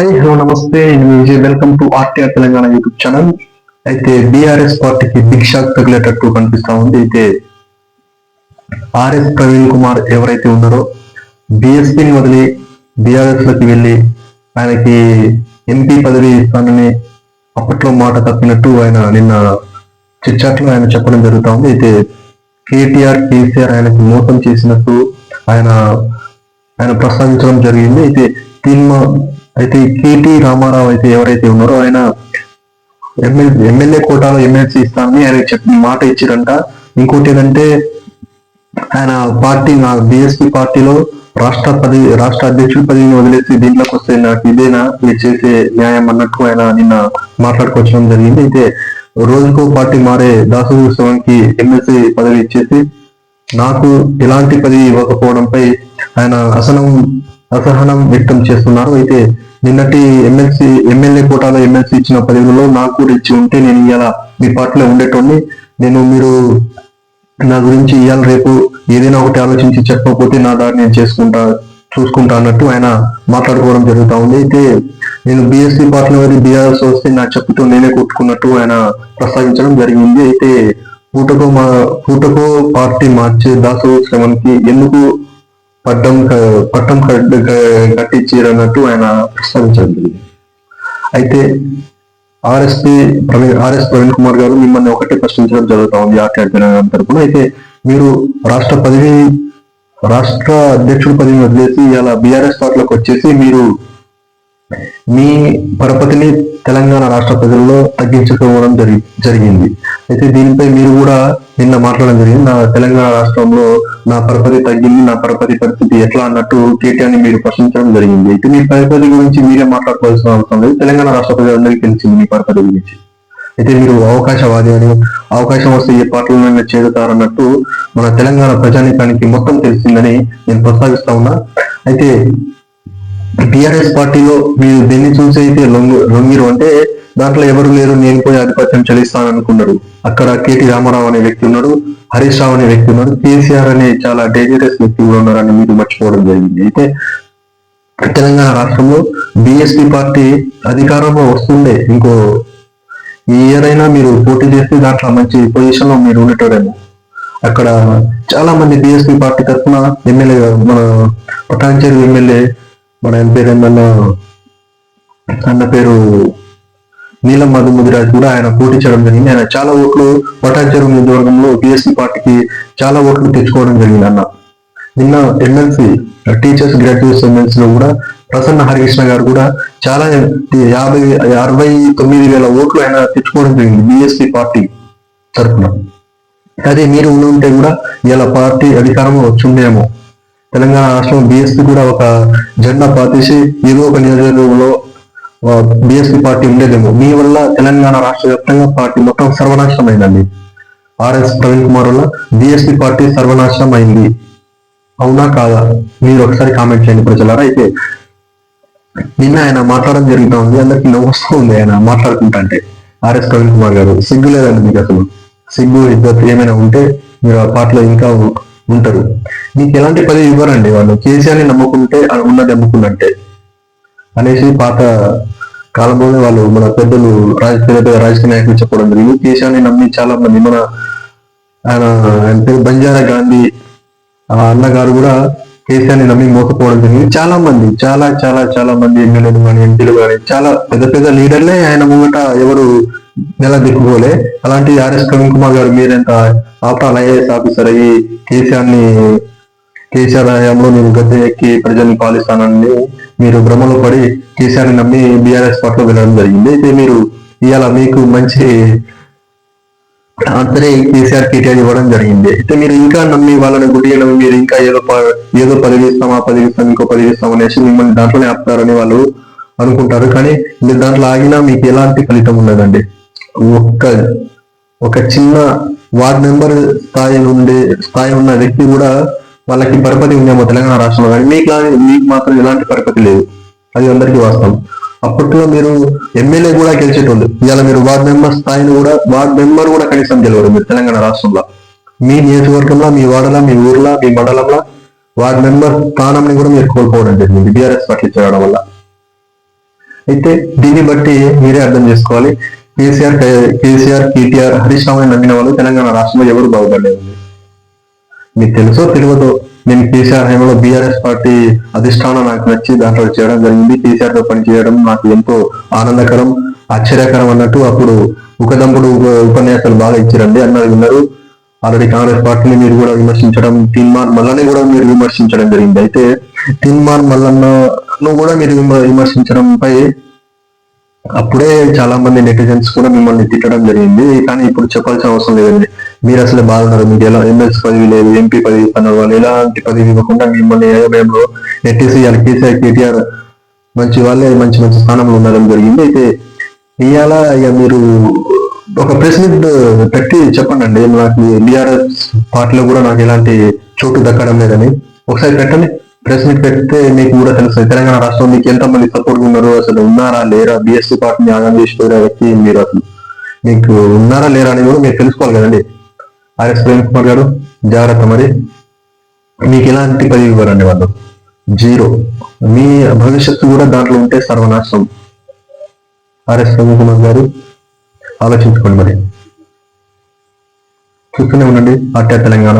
Hi hello నమస్తే. నేను Vijay. Welcome to RTR Telangana YouTube channel అయితే బీఆర్ఎస్ పార్టీకి బిగ్ షాక్ తగిలేటట్టు కనిపిస్తా ఉంది. అయితే ఆర్ఎస్ ప్రవీణ్ కుమార్ ఎవరైతే ఉన్నారో బీఎస్పీని వదిలి బీఆర్ఎస్లోకి వెళ్ళి ఆయనకి ఎంపీ పదవి ఇస్తానని అప్పట్లో మాట తప్పినట్టు ఆయన నిన్న చిట్చాట్లో ఆయన చెప్పడం జరుగుతా ఉంది. అయితే కేటీఆర్ కేసీఆర్ ఆయనకి మోసం చేసినట్టు ఆయన ఆయన ప్రస్తావించడం జరిగింది. అయితే దీనిలో అయితే కేటీ రామారావు అయితే ఎవరైతే ఉన్నారో ఆయన ఎమ్మెల్యే ఎమ్మెల్యే కోటాలో ఎమ్మెల్సీ ఇస్తానని ఆయన చెప్పిన మాట ఇచ్చిరంట. ఇంకోటి ఏంటంటే ఆయన పార్టీ నా బిఎస్పీ పార్టీలో రాష్ట్ర పదవి రాష్ట్ర అధ్యక్షుడి పదవిని వదిలేసి దీంట్లోకి వస్తే నాకు ఇదేనా? మీరు చేసే న్యాయం అన్నట్టు ఆయన నిన్న మాట్లాడుకోవడం జరిగింది. అయితే రోజుకో పార్టీ మారే దాసు ఉత్సవానికి ఎమ్మెల్సీ పదవి ఇచ్చేసి నాకు ఎలాంటి పదవి ఇవ్వకపోవడంపై ఆయన అసలు అసహనం వ్యక్తం చేస్తున్నారు. అయితే నిన్నటి ఎమ్మెల్సీ ఎమ్మెల్యే కోటాలో ఎమ్మెల్సీ ఇచ్చిన పదవులలో నాకు కూడా ఇచ్చి ఉంటే నేను ఇలా మీ పార్టీలో ఉండేటోడిని. నేను మీరు నా గురించి ఇవాళ రేపు ఏదైనా ఒకటి ఆలోచించి చెప్పకపోతే నా దారి నేను చేసుకుంటా చూసుకుంటా అన్నట్టు ఆయన మాట్లాడుకోవడం జరుగుతూ ఉంది. అయితే నేను బీఎస్సీ పార్టీలో వెళ్ళి బీఆర్ఎస్ వస్తే నా చెప్పుతో నేనే కొట్టుకున్నట్టు ఆయన ప్రస్తావించడం జరిగింది. అయితే పూటకో మా పూటకో పార్టీ మార్చే దాసో శ్రవణ్కి ఎందుకు పట్టం పట్టం కట్టించారన్నట్టు ఆయన ప్రస్తావించడం అయితే ఆర్ఎస్పి ప్రవీణ్ ఆర్ఎస్ ప్రవీణ్ కుమార్ గారు మిమ్మల్ని ఒకటే ప్రశ్నించడం జరుగుతా ఉంది ఆర్టీఆర్ తెలంగాణ తరపున. అయితే మీరు రాష్ట్ర పదవి రాష్ట్ర అధ్యక్షుడి పదవిని వదిలేసి ఇలా బీఆర్ఎస్ పార్టీలోకి వచ్చేసి మీరు మీ పరపతిని తెలంగాణ రాష్ట్ర ప్రజల్లో తగ్గించుకోవడం జరి జరిగింది. అయితే దీనిపై మీరు కూడా నిన్న మాట్లాడడం జరిగింది. నా తెలంగాణ రాష్ట్రంలో నా పరపతి తగ్గింది నా పరపతి పరిస్థితి ఎట్లా అన్నట్టు కేటీఆర్ని మీరు ప్రశ్నించడం జరిగింది. అయితే మీ పరపతి గురించి మీరే మాట్లాడుకోవాల్సిన అవసరం లేదు. తెలంగాణ రాష్ట్ర ప్రజలందరికీ తెలిసింది మీ పరపతి గురించి. అయితే మీరు అవకాశవాది అని అవకాశం వస్తే ఏ పార్టీలో చేరుతారన్నట్టు మన తెలంగాణ ప్రజానికానికి మొత్తం తెలిసిందని నేను ప్రస్తావిస్తా ఉన్నా. అయితే టిఆర్ఎస్ పార్టీలో మీరు దీన్ని చూసి అయితే లొంగి లొంగిరు. అంటే దాంట్లో ఎవరు లేరు నేను పోయి ఆధిపత్యం చెల్లిస్తాను అనుకున్నారు అక్కడ కేటీ రామారావు అనే వ్యక్తి ఉన్నాడు హరీష్ రావు అనే వ్యక్తి ఉన్నాడు కేసీఆర్ అనే చాలా డేంజరస్ వ్యక్తి కూడా ఉన్నారని మీరు మర్చిపోవడం జరిగింది. అయితే తెలంగాణ రాష్ట్రంలో బిఎస్పీ పార్టీ అధికారంలో వస్తుండే. ఇంకో ఈ ఇయర్ అయినా మీరు పోటీ చేస్తే దాంట్లో మంచి పొజిషన్లో మీరు ఉండేటోరేమో అక్కడ చాలా మంది బిఎస్పీ పార్టీ తరఫున ఎమ్మెల్యే మన పటాన్చేరు ఎమ్మెల్యే మన ఆయన పేరు అన్న పేరు నీలం మధు ముదిరాజ్ కూడా ఆయన పోటీ చేయడం జరిగింది. ఆయన చాలా ఓట్లు పటాన్చేరు నియోజకవర్గంలో బిఎస్పీ పార్టీకి చాలా ఓట్లు తెచ్చుకోవడం జరిగింది అన్న. నిన్న ఎమ్మెల్సీ టీచర్స్ గ్రాడ్యుయేట్స్ ఎమ్మెల్సీ లో కూడా ప్రసన్న హరికృష్ణ గారు కూడా చాలా యాభై అరవై తొమ్మిది వేల ఓట్లు ఆయన తెచ్చుకోవడం జరిగింది బిఎస్పీ పార్టీ తరఫున. అదే మీరు ఉండి ఉంటే కూడా ఇలా పార్టీ అధికారంలో వచ్చిండేమో. తెలంగాణ రాష్ట్రం బీఎస్పీ కూడా ఒక జెండా పాతేసి ఏదో ఒక నియోజకవర్గంలో బీఎస్పీ పార్టీ ఉండేదేమో. మీ వల్ల తెలంగాణ రాష్ట్ర వ్యాప్తంగా పార్టీ మొత్తం సర్వనాశనం అయిందండి ఆర్ఎస్ ప్రవీణ్ కుమార్ వల్ల బీఎస్పీ పార్టీ సర్వనాశనం అయింది అవునా కాదా? మీరు ఒకసారి కామెంట్ చేయండి ప్రజలారా. అయితే నిన్న ఆయన మాట్లాడడం జరుగుతా ఉంది. అందరికి నవ్వుస్తూ ఉంది ఆయన మాట్లాడుకుంటా అంటే ఆర్ఎస్ ప్రవీణ్ కుమార్ గారు సిగ్గు లేదండి మీకు అసలు. సిగ్గు ఇద్దరు ఏమైనా ఉంటే మీరు ఆ పార్టీలో ఇంకా ఉంటారు. మీకు ఎలాంటి పదవి ఇవ్వరండి వాళ్ళు. కేసీఆర్ని నమ్ముకుంటే ఉన్నది నమ్ముకున్నట్టే. అనేసి పాత కాలంలోనే వాళ్ళు మన పెద్దలు రాజకీయ రాజకీయ నాయకులు చెప్పడం జరిగింది. కేసీఆర్ని నమ్మి చాలా మంది మన ఆయన ఆయన పేరు బంజారా గాంధీ ఆ అన్నగారు కూడా కేసీఆర్ని నమ్మి మోసపోవడం జరిగింది. చాలా మంది చాలా చాలా చాలా మంది ఎమ్మెల్యేలు కానీ ఎంపీలు కానీ చాలా పెద్ద పెద్ద లీడర్లే ఆయన ముంగట ఎవరు నెల దిక్కుపోలే అలాంటి ఆర్ఎస్ ప్రవీణ్ కుమార్ గారు మీరెంత ఆఫ్టర్ ఐఏఎస్ ఆఫీసర్ అయ్యి కేసీఆర్ని కేసీఆర్ హయాంలో నేను గద్దె ఎక్కి ప్రజల్ని పాలిస్తానని మీరు భ్రమలో పడి కేసీఆర్ని నమ్మి బీఆర్ఎస్ పార్టీలో వెళ్ళడం జరిగింది. అయితే మీరు ఇవాళ మీకు మంచి అంతనే కేసీఆర్ కేటీఆర్ ఇవ్వడం జరిగింది. అయితే మీరు ఇంకా నమ్మి వాళ్ళని గుడి మీరు ఇంకా ఏదో ప- ఏదో పదవి ఇస్తాం ఆ పదవి ఇస్తాం ఇంకో పదవి ఇస్తాం అనేసి మిమ్మల్ని దాంట్లోనే ఆపుతారని వాళ్ళు అనుకుంటారు. కానీ మీరు దాంట్లో ఆగినా మీకు ఎలాంటి ఫలితం ఉండదండి? ఒక్క ఒక చిన్న వార్డ్ మెంబర్ స్థాయి నుండి స్థాయి ఉన్న వ్యక్తి కూడా వాళ్ళకి పరపతి ఉందేమో తెలంగాణ రాష్ట్రంలో. కానీ మీకు మీకు మాత్రం ఎలాంటి పరపతి లేదు. అది అందరికీ వాస్తవం. అప్పట్లో మీరు ఎమ్మెల్యే కూడా గెలిచేటోళ్ళు. ఇవాళ మీరు వార్డ్ మెంబర్ స్థాయిని కూడా వార్డ్ మెంబర్ కూడా కనీసం గెలవరు మీరు తెలంగాణ రాష్ట్రంలో. మీ నియోజకవర్గంలో మీ వాడలో మీ ఊర్లో మీ మండలంలో వార్డ్ మెంబర్ స్థానంని కూడా మీరు కోల్పోవడం జరిగింది. బీఆర్ఎస్ పార్టీ చేయడం వల్ల. అయితే దీన్ని బట్టి మీరే అర్థం చేసుకోవాలి. కేసీఆర్ కేసీఆర్ కేటీఆర్ హరీష్ రావు నమ్మిన వాళ్ళు తెలంగాణ రాష్ట్రంలో ఎవరు బాగుపడలేదు? మీకు తెలుసో తెలియదో నేను కేసీఆర్ హయాంలో బీఆర్ఎస్ పార్టీ అధిష్టానం నాకు నచ్చి దాంట్లో చేయడం జరిగింది. కేసీఆర్తో పనిచేయడం నాకు ఎంతో ఆనందకరం ఆశ్చర్యకరం అన్నట్టు అప్పుడు ఒకదంపుడు ఉపన్యాసాలు బాగా ఇచ్చారండి. అన్నారు విన్నారు. ఆల్రెడీ కాంగ్రెస్ పార్టీని మీరు కూడా విమర్శించడం తీన్మార్ మల్లని కూడా మీరు విమర్శించడం జరిగింది. అయితే తీన్మార్ మల్లన్న కూడా మీరు విమర్శించడంపై అప్పుడే చాలా మంది నెటిజన్స్ కూడా మిమ్మల్ని తిట్టడం జరిగింది. కానీ ఇప్పుడు చెప్పాల్సిన అవసరం లేదండి. మీరు అసలు బాగున్నారు మీకు ఎలా ఎమ్మెల్సీ పదవి లేదు ఎంపీ పదవి ఇస్తున్నారు వాళ్ళు ఎలాంటి పదవి ఇవ్వకుండా మిమ్మల్ని ఏమేమో నెట్టేసి కేసీఆర్ కేటీఆర్ మంచి వాళ్ళే మంచి మంచి స్థానంలో ఉండడం జరిగింది. అయితే ఇవాళ ఇక మీరు ఒక ప్రెస్ మీట్ పెట్టి చెప్పండి నాకు బీఆర్ఎస్ పార్టీలో కూడా నాకు ఎలాంటి చోటు దక్కడం లేదని. ఒకసారి పెట్టండి. ప్రెస్ మీట్ పెడితే మీకు కూడా తెలుస్తుంది తెలంగాణ రాష్ట్రంలో మీకు ఎంతమంది సపోర్ట్ ఉన్నారు అసలు ఉన్నారా లేరా? బిఎస్సీ పార్టీని ఆగం చేసిపోయిన వ్యక్తి మీరు అసలు మీకు ఉన్నారా లేరా అని కూడా మీరు తెలుసుకోవాలి కదండి. ఆర్ఎస్ ప్రేమ్ కుమార్ గారు జాగ్రత్త మరి. మీకు ఎలాంటి పది ఇవ్వరండి వాళ్ళు? జీరో. మీ భవిష్యత్తు కూడా దాంట్లో ఉంటే సర్వనాశనం. ఆర్ఎస్ ప్రేమ్ కుమార్ గారు ఆలోచించుకోండి మరి. చూస్తూనే ఉండండి. ఆర్టీ తెలంగాణ.